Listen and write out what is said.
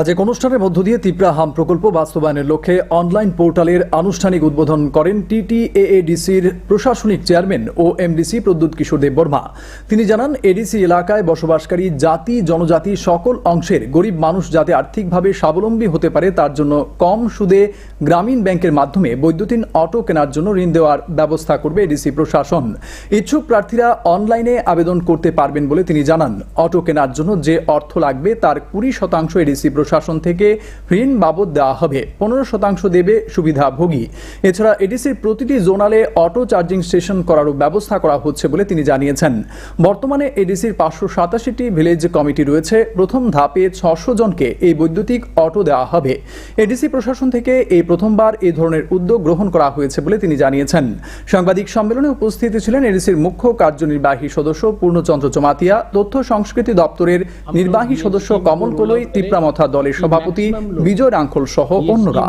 আজ এক অনুষ্ঠানের মধ্য দিয়ে তিপ্রা হাম প্রকল্প বাস্তবায়নের লক্ষ্যে অনলাইন পোর্টালের আনুষ্ঠানিক উদ্বোধন করেন টিটিএএডিসির প্রশাসনিক চেয়ারম্যান ও এমডিসি প্রদ্যুৎ কিশোর দেব বর্মা। তিনি জানান, এডিসি এলাকায় বসবাসকারী জাতি, জনজাতি সকল অংশের গরিব মানুষ যাতে আর্থিকভাবে স্বাবলম্বী হতে পারে, তার জন্য কম সুদে গ্রামীণ ব্যাংকের মাধ্যমে বৈদ্যুতিন অটো কেনার জন্য ঋণ দেওয়ার ব্যবস্থা করবে এডিসি প্রশাসন। ইচ্ছুক প্রার্থীরা অনলাইনে আবেদন করতে পারবেন বলে তিনি জানান। অটো কেনার জন্য যে অর্থ লাগবে, তার কুড়ি শতাংশ এডিসি প্রশাসন থেকে ঋণ বাবদ দেওয়া হবে। পনেরো শতাংশ দেবে সুবিধাভোগী। এছাড়া এডিসির প্রতিটি জোনালে অটো চার্জিং স্টেশন করারও ব্যবস্থা করা হচ্ছে বলে তিনি জানিয়েছেন। বর্তমানে এডিসির পাঁচশো সাতাশিটি ভিলেজ কমিটি রয়েছে। প্রথম ধাপে ছশো জনকে এই বৈদ্যুতিক অটো দেওয়া হবে। এডিসি প্রশাসন থেকে এই প্রথমবার এই ধরনের উদ্যোগ গ্রহণ করা হয়েছে বলে তিনি জানিয়েছেন। সাংবাদিক সম্মেলনে উপস্থিত ছিলেন এডিসির মুখ্য কার্যনির্বাহী সদস্য পূর্ণচন্দ্র চমাতিয়া, তথ্য সংস্কৃতি দপ্তরের নির্বাহী সদস্য কমল কলই, তিপ্রামথা দলের সভাপতি বিজয় রাঙ্খল সহ অন্যরা।